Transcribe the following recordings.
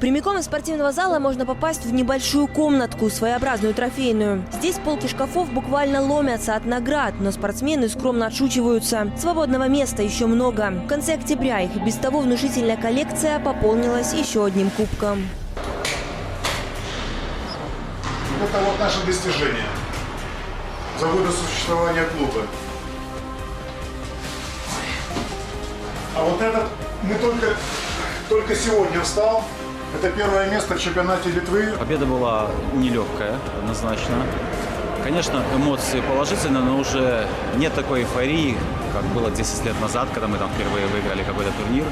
Прямиком из спортивного зала можно попасть в небольшую комнатку, своеобразную трофейную. Здесь полки шкафов буквально ломятся от наград, но спортсмены скромно отшучиваются. Свободного места еще много. В конце октября их без того внушительная коллекция пополнилась еще одним кубком. Это вот наше достижение за годы существования клуба. А вот этот мы только, только сегодня встал. Это первое место в чемпионате Литвы. Победа была нелегкая, однозначно. Конечно, эмоции положительные, но уже нет такой эйфории, как было 10 лет назад, когда мы там впервые выиграли какой-то турнир.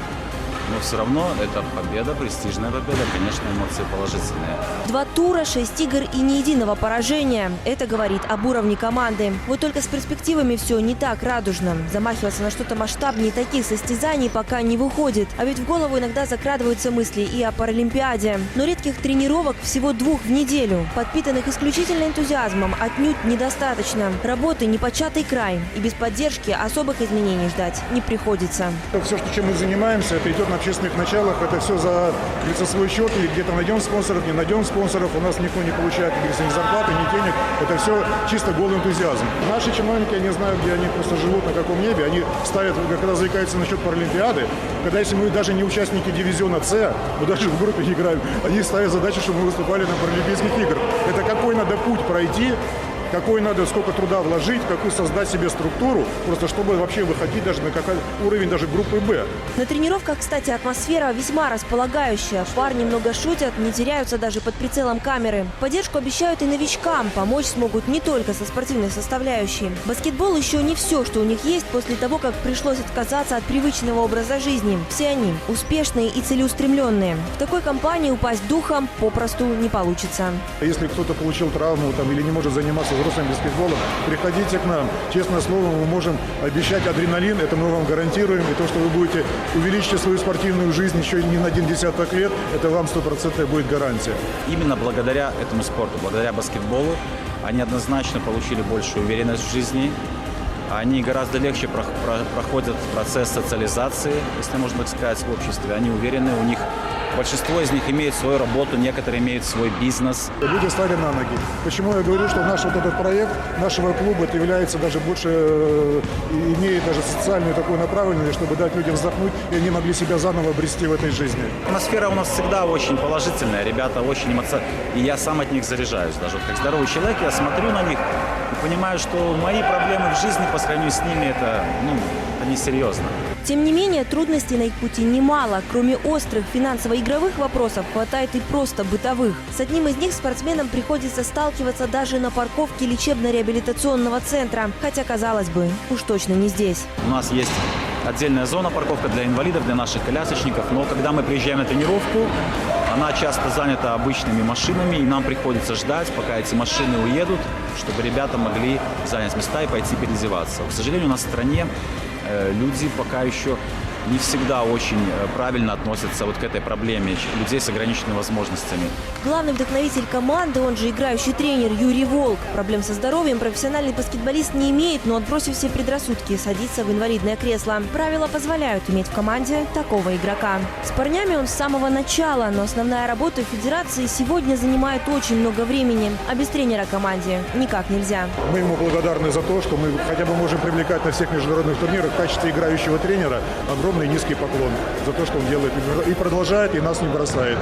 Но все равно это победа, престижная победа, конечно, эмоции положительные. Два тура, шесть игр и ни единого поражения. Это говорит об уровне команды. Вот только с перспективами все не так радужно. Замахиваться на что-то масштабнее таких состязаний пока не выходит. А ведь в голову иногда закрадываются мысли и о Паралимпиаде. Но редких тренировок всего двух в неделю. Подпитанных исключительно энтузиазмом отнюдь недостаточно. Работы непочатый край. И без поддержки особых изменений ждать не приходится. Все, что, чем мы занимаемся, это идет на общественных началах. Это все за говорится, свой счет. Или где-то найдем спонсоров, не найдем спонсоров. У нас никто не получает говорится, ни зарплаты, ни денег. Это все чисто голый энтузиазм. Наши чиновники, я не знаю, где они просто живут, на каком небе. Они ставят, когда заикаются насчет Паралимпиады, когда если мы даже не участники дивизиона С, мы даже в группе не играем, они ставят задачу, чтобы мы выступали на Паралимпийских играх. Это какой надо путь пройти, какой надо, сколько труда вложить, какую создать себе структуру, просто чтобы вообще выходить даже на какой уровень даже группы Б. На тренировках, кстати, атмосфера весьма располагающая. Парни много шутят, не теряются даже под прицелом камеры. Поддержку обещают и новичкам. Помочь смогут не только со спортивной составляющей. Баскетбол еще не все, что у них есть после того, как пришлось отказаться от привычного образа жизни. Все они успешные и целеустремленные. В такой компании упасть духом попросту не получится. Если кто-то получил травму там, или не может заниматься взрослым баскетболом, приходите к нам. Честное слово, мы можем обещать адреналин, это мы вам гарантируем. И то, что вы будете увеличить свою спортивную жизнь еще не на один десяток лет, это вам стопроцентная будет гарантия. Именно благодаря этому спорту, благодаря баскетболу, они однозначно получили большую уверенность в жизни. Они гораздо легче про- про- проходят процесс социализации, если можно так сказать, в обществе. Они уверены, у них большинство из них имеют свою работу, некоторые имеют свой бизнес. Люди стали на ноги. Почему я говорю, что наш вот этот проект нашего клуба это является даже больше, э, имеет даже социальную такую направленность, чтобы дать людям вздохнуть, и они могли себя заново обрести в этой жизни. Атмосфера у нас всегда очень положительная, ребята очень эмоциональные, и я сам от них заряжаюсь. Даже вот как здоровый человек, я смотрю на них и понимаю, что мои проблемы в жизни по сравнению с ними, это, ну, это несерьезно. Тем не менее, трудностей на их пути немало. Кроме острых финансово-игровых вопросов, хватает и просто бытовых. С одним из них спортсменам приходится сталкиваться даже на парковке лечебно-реабилитационного центра. Хотя, казалось бы, уж точно не здесь. У нас есть отдельная зона парковка для инвалидов, для наших колясочников, но когда мы приезжаем на тренировку, она часто занята обычными машинами, и нам приходится ждать, пока эти машины уедут, чтобы ребята могли занять места и пойти переодеваться. К сожалению, у нас в стране э, люди пока еще не всегда очень э, правильно относятся вот к этой проблеме людей с ограниченными возможностями. Главный вдохновитель команды, он же играющий тренер Юрий Волк. Проблем со здоровьем профессиональный баскетболист не имеет, но отбросив все предрассудки, садится в инвалидное кресло. Правила позволяют иметь в команде такого игрока. С парнями он с самого начала, но основная работа в федерации сегодня занимает очень много времени. А без тренера команде никак нельзя. Мы ему благодарны за то, что мы хотя бы можем привлекать на всех международных турнирах в качестве играющего тренера огромный низкий поклон за то, что он делает и продолжает, и нас не бросает.